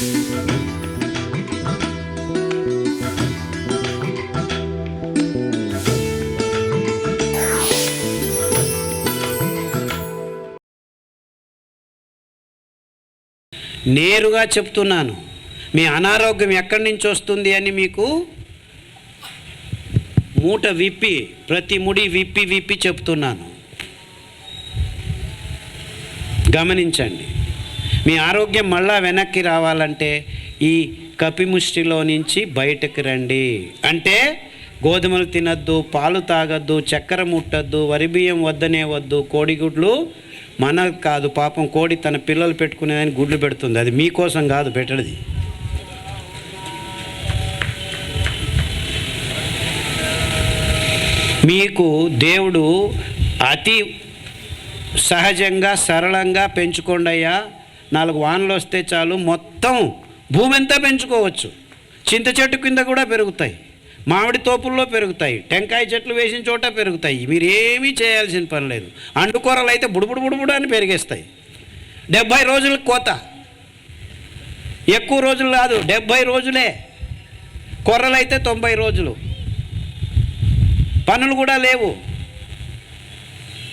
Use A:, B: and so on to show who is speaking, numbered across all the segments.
A: నేరుగా చెప్తున్నాను. మీ అనారోగ్యం ఎక్కడి నుంచి వస్తుంది అని మీకు మూట విప్పి ప్రతి ముడి విప్పి విప్పి చెప్తున్నాను. గమనించండి. మీ ఆరోగ్యం మళ్ళా వెనక్కి రావాలంటే ఈ కపిముష్టిలో నుంచి బయటకు రండి. అంటే గోధుమలు తినద్దు పాలు తాగద్దు చక్కెర ముట్టద్దు వరి బియ్యం వద్దనే వద్దు. కోడిగుడ్లు మన కాదు. పాపం కోడి తన పిల్లలు పెట్టుకునేదని గుడ్లు పెడుతుంది. అది మీకోసం కాదు పెట్టడది. మీకు దేవుడు అతి సహజంగా సరళంగా పెంచుకోండి అయ్యా నాలుగు వానలు వస్తే చాలు మొత్తం భూమి అంతా పెంచుకోవచ్చు. చింత చెట్టు కింద కూడా పెరుగుతాయి. మామిడి తోపుల్లో పెరుగుతాయి. టెంకాయ చెట్లు వేసిన చోట పెరుగుతాయి. మీరు ఏమీ చేయాల్సిన పని లేదు. అండుకూరలు అయితే బుడుబుడు బుడుబుడు అని పెరిగేస్తాయి. డెబ్భై రోజులు కోత. ఎక్కువ రోజులు కాదు డెబ్భై రోజులే. కొర్రలు అయితే తొంభై రోజులు. పనులు కూడా లేవు.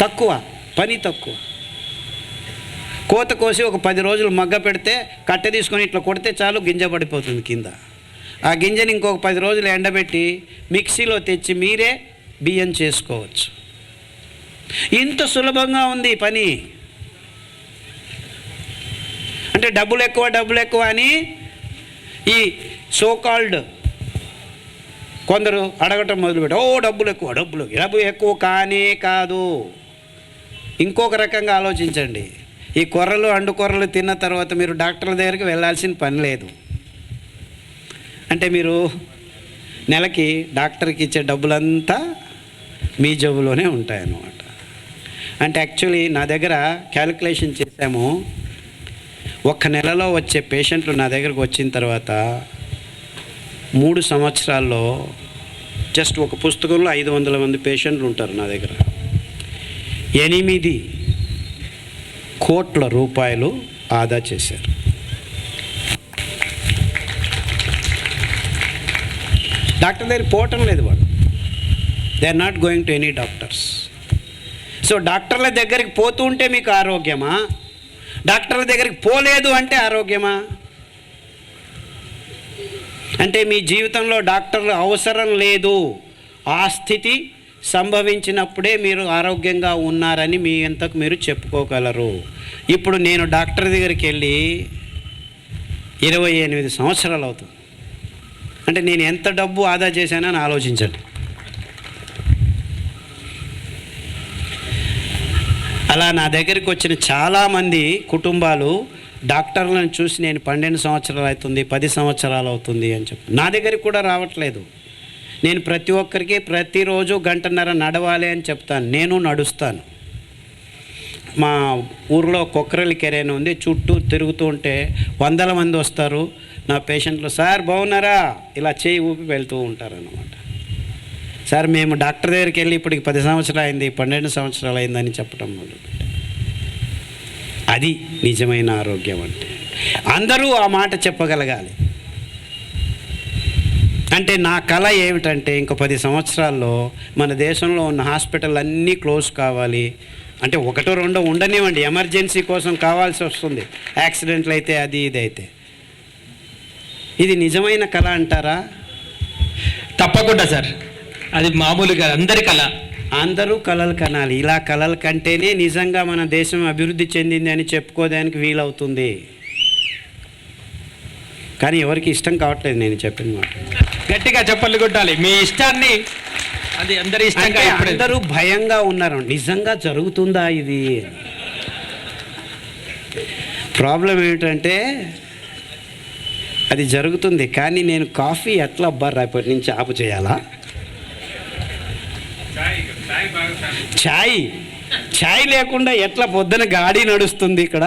A: తక్కువ పని తక్కువ. కోత కోసి ఒక పది రోజులు మగ్గ పెడితే కట్టె తీసుకొని ఇట్లా కొడితే చాలు గింజ పడిపోతుంది కింద. ఆ గింజని ఇంకొక పది రోజులు ఎండబెట్టి మిక్సీలో తెచ్చి మీరే బియ్యం చేసుకోవచ్చు. ఇంత సులభంగా ఉంది పని. అంటే డబ్బులు ఎక్కువ డబ్బులు ఎక్కువ అని ఈ సోకాల్డ్ కొందరు అడగటం మొదలుపెట్టి ఓ డబ్బులు ఎక్కువ డబ్బులు. డబ్బు ఎక్కువ కానే కాదు. ఇంకొక రకంగా ఆలోచించండి. ఈ కొర్రలు అండు తిన్న తర్వాత మీరు డాక్టర్ల దగ్గరికి వెళ్ళాల్సిన పని లేదు. అంటే మీరు నెలకి డాక్టర్కి ఇచ్చే డబ్బులంతా మీ జబ్బులోనే ఉంటాయన్నమాట. అంటే యాక్చువల్లీ నా దగ్గర క్యాలిక్యులేషన్ చేశాము. ఒక్క నెలలో వచ్చే పేషెంట్లు నా దగ్గరకు వచ్చిన తర్వాత మూడు సంవత్సరాల్లో జస్ట్ ఒక పుస్తకంలో ఐదు వందల మంది పేషెంట్లు ఉంటారు నా దగ్గర. ఎనిమిది కోట్ల రూపాయలు ఆదా చేశారు. డాక్టర్ దగ్గర పోవటం లేదు వాడు. They are not going to any doctors so డాక్టర్ల దగ్గరికి పోతూ ఉంటే మీకు ఆరోగ్యమా? డాక్టర్ల దగ్గరికి పోలేదు అంటే ఆరోగ్యమా? అంటే మీ జీవితంలో డాక్టర్లు అవసరం లేదు. ఆ స్థితి సంభవించినప్పుడే మీరు ఆరోగ్యంగా ఉన్నారని మీ ఎంతకు మీరు చెప్పుకోగలరు. ఇప్పుడు నేను డాక్టర్ దగ్గరికి వెళ్ళి ఇరవై ఎనిమిది సంవత్సరాలు అవుతుంది. అంటే నేను ఎంత డబ్బు ఆదా చేశానని ఆలోచించండి. అలా నా దగ్గరికి వచ్చిన చాలామంది కుటుంబాలు డాక్టర్లను చూసి నేను పన్నెండు సంవత్సరాలు అవుతుంది పది సంవత్సరాలు అవుతుంది అని చెప్పి నా దగ్గరికి కూడా రావట్లేదు. నేను ప్రతి ఒక్కరికి ప్రతిరోజు గంటన్నర నడవాలి అని చెప్తాను. నేను నడుస్తాను. మా ఊర్లో కొక్కరలి కెరేన్ ఉంది. చుట్టూ తిరుగుతూ ఉంటే వందల మంది వస్తారు. నా పేషెంట్లు సార్ బాగున్నారా ఇలా చేయి ఊపి వెళ్తూ ఉంటారు అన్నమాట సార్ మేము డాక్టర్ దగ్గరికి వెళ్ళి ఇప్పటికి పది సంవత్సరాలు అయింది. పన్నెండు సంవత్సరాలు అయిందని చెప్పడం అది నిజమైన ఆరోగ్యం అంటే. అందరూ ఆ మాట చెప్పగలగాలి. అంటే నా కళ ఏమిటంటే ఇంకో పది సంవత్సరాల్లో మన దేశంలో ఉన్న హాస్పిటల్ అన్నీ క్లోజ్ కావాలి. అంటే ఒకటో రెండో ఉండనివ్వండి. ఎమర్జెన్సీ కోసం కావాల్సి వస్తుంది. యాక్సిడెంట్లు అయితే అది ఇది అయితే. ఇది నిజమైన కళ అంటారా?
B: తప్పకుండా సార్. అది మామూలుగా అందరి కళ.
A: అందరూ కళలు కనాలి. ఇలా కళలు కంటేనే నిజంగా మన దేశం అభివృద్ధి చెందింది అని చెప్పుకోవడానికి వీలవుతుంది. కానీ ఎవరికి ఇష్టం కావట్లేదు నేను చెప్పిన మాట.
B: గట్టిగా చెప్పలు కొట్టాలి. మీ ఇష్టాన్ని అది అందరి ఇష్టంగా
A: అందరూ భయంగా ఉన్నారు. నిజంగా జరుగుతుందా ఇది? ప్రాబ్లం ఏమిటంటే అది జరుగుతుంది. కానీ నేను కాఫీ ఎట్లా అబ్బా రేపటి నుంచి ఆపు చేయాలా? ఛాయ్. ఛాయ్ లేకుండా ఎట్లా పొద్దున గాడి నడుస్తుంది ఇక్కడ?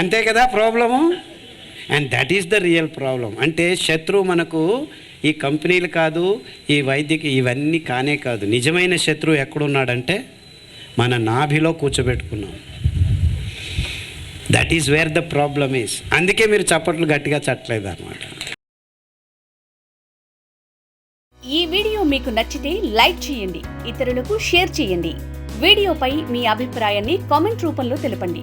A: అంతే కదా problem? And that is the real problem అంటే శత్రువు మనకు ఈ కంపెనీలు కాదు ఈ వైద్యకి ఇవన్నీ కానే కాదు. నిజమైన శత్రువు ఎక్కడున్నాడంటే మన నాభిలో కూర్చోబెట్టుకున్నాం. That is where the problem is అందుకే మీరు చప్పట్లు గట్టిగా చట్టలేదు అనమాట
C: ఈ వీడియో మీకు నచ్చితే లైక్ చేయండి ఇతరులకు షేర్ చేయండి. వీడియోపై మీ అభిప్రాయాన్ని కామెంట్ రూపంలో తెలపండి.